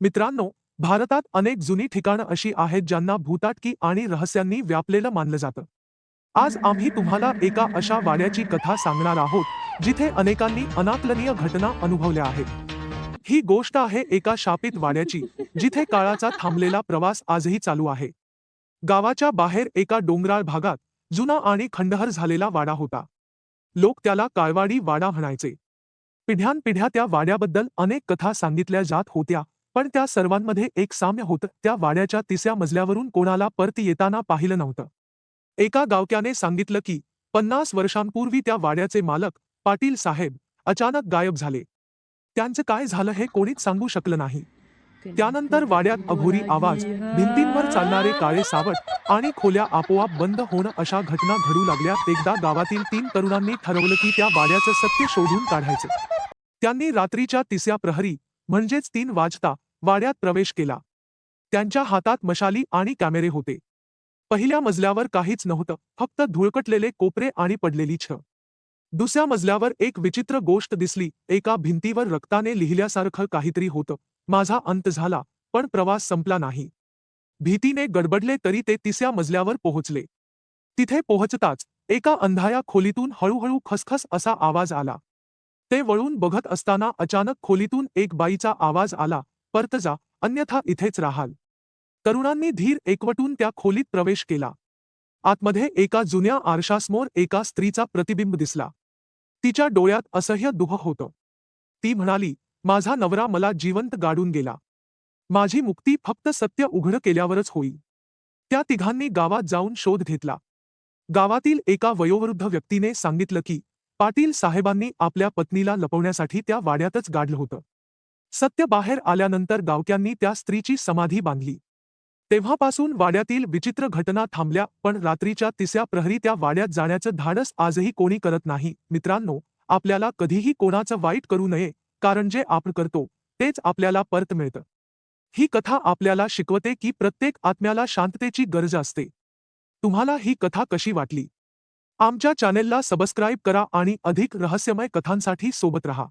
मित्रांनो भारतात अनेक जुनी ठिकाणं अशी आहेत ज्यांना भूताटकी आणि रहस्यांनी व्यापलेलं मानलं जातं. आज आम्ही तुम्हाला एका अशा वाड्याची कथा सांगणार आहोत जिथे अनेकांनी अनाकलनीय घटना अनुभवल्या आहेत. ही गोष्ट आहे एका शापित वाड्याची जिथे काळाचा थांबलेला प्रवास आजही चालू आहे. गावाच्या बाहेर एका डोंगराळ भागात जुना आणि खंडहर झालेला वाडा होता. लोक त्याला काळवाडी वाडा म्हणायचे. पिढ्यानपिढ्या त्या वाड्याबद्दल अनेक कथा सांगितल्या जात होत्या पण त्या सर्वांमध्ये एक साम्य होतं. त्या वाड्याच्या तिसऱ्या मजल्यावरून कोणाला परत येताना पाहिलं नव्हतं. एका गावक्याने सांगितलं की पन्नास वर्षांपूर्वी त्या वाड्याचे मालक पाटील साहेब अचानक गायब झाले. त्यांचं काय झालं हे कोणीच सांगू शकलं नाही. त्यानंतर वाड्यात अघोरी आवाज भिंतींवर चालणारे काळे सावट आणि खोल्या आपोआप बंद होणं अशा घटना घडू लागल्या. एकदा गावातील तीन तरुणांनी ठरवलं की त्या वाड्याचं सत्य शोधून काढायचं. त्यांनी रात्रीच्या तिसऱ्या प्रहरी म्हणजेच तीन वाजता वाड्यात प्रवेश केला. त्यांच्या हातात मशाली आणि कॅमेरे होते. पहिल्या मजल्यावर काहीच नव्हतं फक्त धुळकटलेले कोपरे आणि पडलेली छ दुसऱ्या मजल्यावर एक विचित्र गोष्ट दिसली एका भिंतीवर रक्ताने लिहिल्यासारखं काहीतरी होतं. माझा अंत झाला पण प्रवास संपला नाही. भीतीने गडबडले तरी ते तिसऱ्या मजल्यावर पोहोचले. तिथे पोहोचताच एका अंधाया खोलीतून हळूहळू खसखस असा आवाज आला. ते वळून बघत असताना अचानक खोलीतून एक बाईचा आवाज आला परत जा अन्यथा इथेच राहाल. तरुणांनी धीर एकवटून त्या खोलीत प्रवेश केला. आतमध्ये एका जुन्या आरशासमोर एका स्त्रीचा प्रतिबिंब दिसला. तिच्या डोळ्यात असह्य दुह होतं. ती म्हणाली माझा नवरा मला जिवंत गाडून गेला. माझी मुक्ती फक्त सत्य उघड केल्यावरच होईल. त्या तिघांनी गावात जाऊन शोध घेतला. गावातील एका वयोवृद्ध व्यक्तीने सांगितलं की पाटील साहेबांनी आपल्या पत्नीला लपवण्यासाठी त्या वाड्यातच गाडलं होतं. सत्य बाहेर आल्यानंतर गावक्यांनी त्या स्त्रीची समाधी बांधली. तेव्हापासून वाड्यातील विचित्र घटना थांबल्या पण रात्रीच्या तिसऱ्या प्रहरी त्या वाड्यात जाण्याचं धाडस आजही कोणी करत नाही. मित्रांनो आपल्याला कधीही कोणाचं वाईट करू नये कारण जे आपण करतो तेच आपल्याला परत मिळतं. ही कथा आपल्याला शिकवते की प्रत्येक आत्म्याला शांततेची गरज असते. तुम्हाला ही कथा कशी वाटली? आमच्या चॅनेलला सबस्क्राईब करा आणि अधिक रहस्यमय कथांसाठी सोबत रहा.